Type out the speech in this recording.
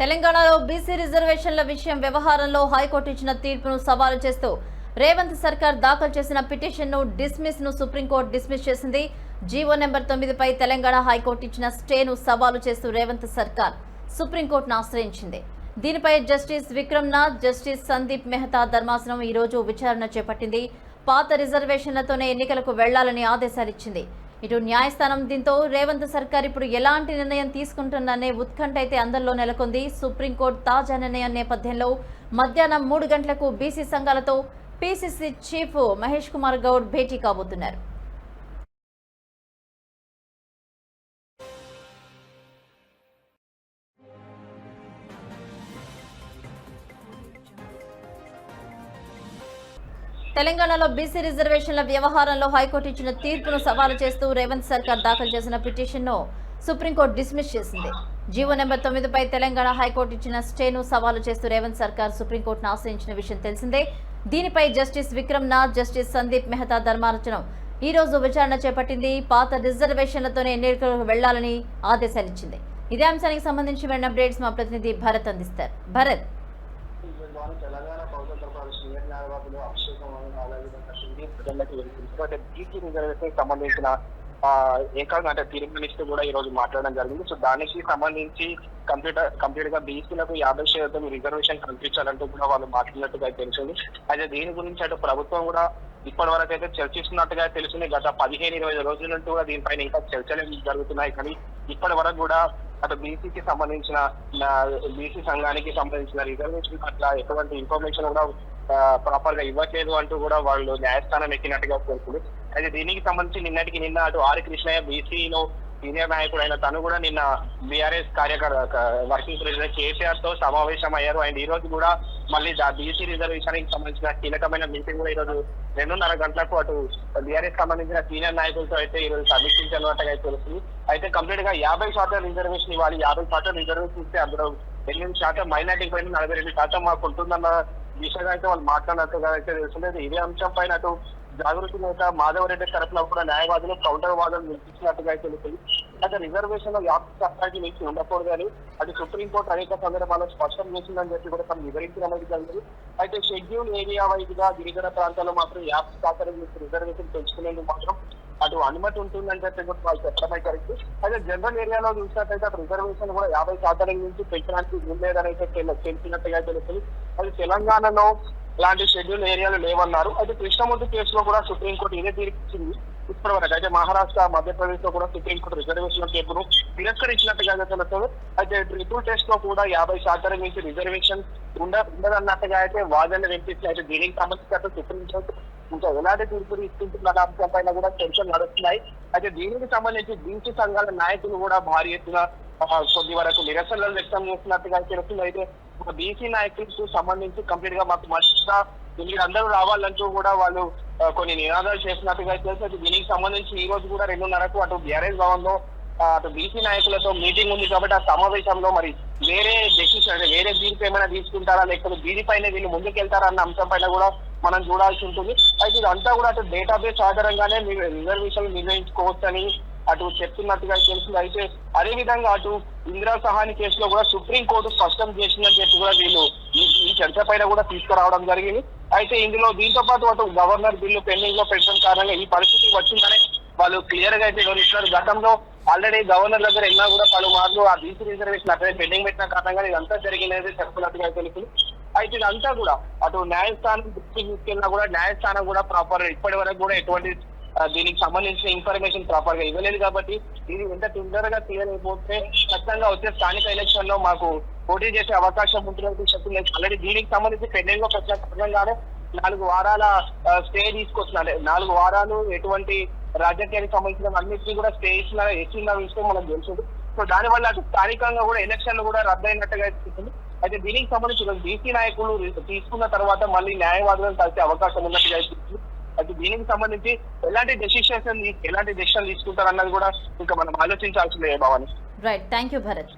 తెలంగాణలో బీసీ రిజర్వేషన్ల విషయం వ్యవహారంలో హైకోర్టు ఇచ్చిన తీర్పును సవాలు చేస్తూ రేవంత్ సర్కార్ దాఖలు చేసిన పిటిషన్ను డిస్మిస్ను సుప్రీంకోర్టు డిస్మిస్ చేసింది. జీవో నెంబర్ తొమ్మిదిపై తెలంగాణ హైకోర్టు ఇచ్చిన స్టేను సవాలు చేస్తూ రేవంత్ సర్కార్ సుప్రీంకోర్టును ఆశ్రయించింది. దీనిపై జస్టిస్ విక్రమ్నాథ్ జస్టిస్ సందీప్ మెహతా ధర్మాసనం ఈ రోజు విచారణ చేపట్టింది. పాత రిజర్వేషన్లతోనే ఎన్నికలకు వెళ్ళాలని ఆదేశాలిచ్చింది ఇటు న్యాయస్థానం దీంతో రేవంత్ సర్కార్ ఇప్పుడు ఎలాంటి నిర్ణయం తీసుకుంటుందనే ఉత్కంఠ అయితే అందరిలో నెలకొంది. సుప్రీంకోర్టు తాజా నిర్ణయం నేపథ్యంలో మధ్యాహ్నం మూడు గంటలకు బీసీ సంఘాలతో పీసీసీ చీఫ్ మహేష్ కుమార్ గౌడ్ భేటీ కాబోతున్నారు. తెలంగాణలో బీసీ రిజర్వేషన్ల వ్యవహారంలో హైకోర్టు ఇచ్చిన తీర్పును సవాలు చేస్తూ రేవంత్ సర్కార్ దాఖలు చేసిన పిటిషన్ను సుప్రీంకోర్టు డిస్మిస్ చేసింది. జీవో నెంబర్ తొమ్మిదిపై తెలంగాణ హైకోర్టు ఇచ్చిన స్టేను సవాలు చేస్తూ రేవంత్ సర్కార్ సుప్రీంకోర్టును ఆశ్రయించిన విషయం తెలిసిందే. దీనిపై జస్టిస్ విక్రమ్నాథ్ జస్టిస్ సందీప్ మెహతా ధర్మార్చనం ఈ రోజు విచారణ చేపట్టింది. పాత రిజర్వేషన్లతోనే ఎన్నికలకు వెళ్ళాలని ఆదేశాలిచ్చింది. ఇదే అంశానికి సంబంధించి మరిన్ని అప్డేట్స్ మా ప్రతినిధి భరత్ అందిస్తారు. భరత్. తెలంగాణ పౌరత్వ అభిషేకం అలాగే ప్రజలకు వెళ్తుంది అంటే బీసీ రిజర్వేషన్ సంబంధించిన ఏకాంగ అంటే తీర్మానిస్తూ కూడా ఈ రోజు మాట్లాడడం జరిగింది. సో దానికి సంబంధించి కంప్యూటర్ కంప్లీట్గా బీసీలకు యాభై శాతం రిజర్వేషన్ కల్పించాలంటూ కూడా వాళ్ళు మాట్లాడినట్టుగా తెలిసింది అయితే దీని గురించి అటు ప్రభుత్వం కూడా ఇప్పటి వరకు అయితే చర్చిస్తున్నట్టుగా తెలిసింది గత పదిహేను ఇరవై రోజుల నుండి కూడా దీనిపైన ఇంకా చర్చలు జరుగుతున్నాయి. కానీ ఇప్పటి వరకు కూడా అటు బీసీకి సంబంధించిన బీసీ సంఘానికి సంబంధించిన రిజర్వేషన్ పట్ల ఎటువంటి ఇన్ఫర్మేషన్ కూడా ప్రాపర్గా ఇవ్వట్లేదు అంటూ కూడా వాళ్ళు న్యాయస్థానం ఎక్కినట్టుగా తెలుస్తుంది అయితే దీనికి సంబంధించి నిన్నటికి నిన్న అటు ఆర్ కృష్ణయ్య బీసీలో సీనియర్ నాయకుడు అయిన తను కూడా నిన్న బీఆర్ఎస్ కార్యకర్త వర్కింగ్ ప్రెసిడెంట్ కేసీఆర్తో సమావేశం అయ్యారు అండ్ ఈ రోజు కూడా మళ్ళీ బీసీ రిజర్వేషన్కి సంబంధించిన కీలకమైన మీటింగ్ కూడా ఈ రోజు రెండున్నర గంటలకు అటు బీఆర్ఎస్ సంబంధించిన సీనియర్ నాయకులతో అయితే ఈ రోజు సమీక్షించినట్టుగా తెలుస్తుంది. అయితే కంప్లీట్గా యాభై శాతం రిజర్వేషన్ ఇవ్వాలి. యాభై శాతం రిజర్వేషన్ ఇస్తే అందులో ఎనిమిది శాతం మైనార్టీ పైన నలభై రెండు శాతం మాకు ఉంటుందన్న దిశగా అయితే వాళ్ళు మాట్లాడినట్టుగా అయితే తెలుస్తుంది ఇదే అంశం పైన అటు జాగృతి నేత మాధవరెడ్డి తరఫున కూడా న్యాయవాదులు కౌంటర్ వాదనలు వినిపించినట్టుగా అయితే తెలుస్తుంది. అయితే రిజర్వేషన్లో వ్యాప్తి చట్టానికి మించి ఉండకూడదు అని అది సుప్రీంకోర్టు అనేక సందర్భాల్లో స్పష్టం చేసిందని చెప్పి కూడా తను వివరించడం అనేది జరిగింది. అయితే షెడ్యూల్ ఏరియా వైద్యుగా గిరిజన ప్రాంతాల్లో మాత్రం వ్యాప్తి శాతం రిజర్వేషన్ పెంచుకునేందుకు మాత్రం అటు అనుమతి ఉంటుందని చెప్పి కూడా వాళ్ళు చెప్పడం అయితే అయితే జనరల్ ఏరియాలో చూసినట్టయితే అటు రిజర్వేషన్ కూడా యాభై శాతం నుంచి పెంచడానికి వీల్లేదని అయితే తెలిసినట్టుగా తెలుస్తుంది. అది తెలంగాణలో ఇలాంటి షెడ్యూల్ ఏరియాలు లేవన్నారు. అయితే కృష్ణమూర్తి కేసులో కూడా సుప్రీంకోర్టు ఇదే తీర్పించింది ఇప్పటి వరకు అయితే మహారాష్ట్ర మధ్యప్రదేశ్లో కూడా సుప్రీంకోర్టు రిజర్వేషన్ తీర్పును తిరస్కరించినట్టుగా తెలుస్తుంది అయితే ట్రిపుల్ టెస్ట్లో కూడా యాభై శాతం నుంచి రిజర్వేషన్ ఉండ ఉండదన్నట్టుగా అయితే వాదనలు వినిపించి అయితే దీనికి సంబంధించి అయితే సుప్రీంకోర్టు ఇంకా ఎలాంటి తీర్పులు ఇస్తుంటున్న అంశంపైన కూడా చర్చలు నడుస్తున్నాయి. అయితే దీనికి సంబంధించి బీసీ సంఘాల నాయకులు కూడా భారీ ఎత్తున కొద్ది వరకు నిరసనలు వ్యక్తం చేస్తున్నట్టుగా తెలుస్తుంది. అయితే బీసీ నాయకులకు సంబంధించి కంప్లీట్గా మాకు మంచిగా వీళ్ళందరూ అందరూ రావాలంటూ కూడా వాళ్ళు కొన్ని నినాదాలు చేసినట్టుగా తెలుసు అయితే దీనికి సంబంధించి ఈ రోజు కూడా రెండున్నరకు అటు బీఆర్ఎస్ భవన్లో అటు బీసీ నాయకులతో మీటింగ్ ఉంది కాబట్టి ఆ సమావేశంలో మరి వేరే డెసిషన్ అంటే వేరే దీనికి ఏమైనా తీసుకుంటారా లేకపోతే దీనిపైన వీళ్ళు ముందుకెళ్తారా అన్న అంశం పైన కూడా మనం చూడాల్సి ఉంటుంది. అయితే ఇదంతా కూడా అటు డేటాబేస్ ఆధారంగానే మీరు రిజర్వేషన్ నిర్ణయించుకోవచ్చని అటు చెప్తున్నట్టుగా తెలిసింది అయితే అదే విధంగా అటు ఇందిరా సహాని కేసులో కూడా సుప్రీం కోర్టు స్పష్టం చేసిందని చెప్పి కూడా వీళ్ళు ఈ చర్చ పైన కూడా తీసుకురావడం జరిగింది. అయితే ఇందులో దీంతో పాటు అటు గవర్నర్ బిల్లు పెండింగ్లో పెట్టడం కారణంగా ఈ పరిస్థితి వచ్చిందని వాళ్ళు క్లియర్గా అయితే వివరిస్తున్నారు. గతంలో ఆల్రెడీ గవర్నర్ దగ్గర ఎన్నో కూడా పలుమార్లు ఆ బీసీ రిజర్వేషన్ అక్కడే పెండింగ్ పెట్టిన కారణంగా ఇదంతా జరిగినది చెప్పినట్టుగా తెలుసు అయితే ఇదంతా కూడా అటు న్యాయస్థానం దృష్టికి తీసుకెళ్ళినా కూడా న్యాయస్థానం కూడా ప్రాపర్ ఇప్పటి వరకు కూడా ఎటువంటి దీనికి సంబంధించిన ఇన్ఫర్మేషన్ ప్రాపర్గా ఇవ్వలేదు కాబట్టి ఇది ఎంత తొందరగా క్లియర్ అయిపోతే ఖచ్చితంగా వచ్చే స్థానిక ఎలక్షన్లో మాకు పోటీ చేసే అవకాశం ఉంటుందని చెప్తున్నారు ఆల్రెడీ దీనికి సంబంధించి పెండింగ్లో పెట్టిన కారణంగానే నాలుగు వారాల స్టే తీసుకొస్తున్నారు నాలుగు వారాలు ఎటువంటి రాజకీయానికి సంబంధించిన అన్నింటినీ కూడా స్టే ఇచ్చిన ఇచ్చిన విషయం మనకు తెలుసు. సో దాని వల్ల అటు స్థానికంగా కూడా ఎలక్షన్లు కూడా రద్దయినట్టుగా తెలుస్తుంది అయితే దీనికి సంబంధించి బీసీ నాయకులు తీసుకున్న తర్వాత మళ్ళీ న్యాయవాదులను కలిసే అవకాశం ఉన్నట్టుగా తెలుస్తుంది అయితే దీనికి సంబంధించి ఎలాంటి డెసిషన్స్ ఎలాంటి డెసిషన్ తీసుకుంటారు అన్నది కూడా ఇంకా మనం ఆలోచించాల్సిందే Bhavani. Right thank you Bharat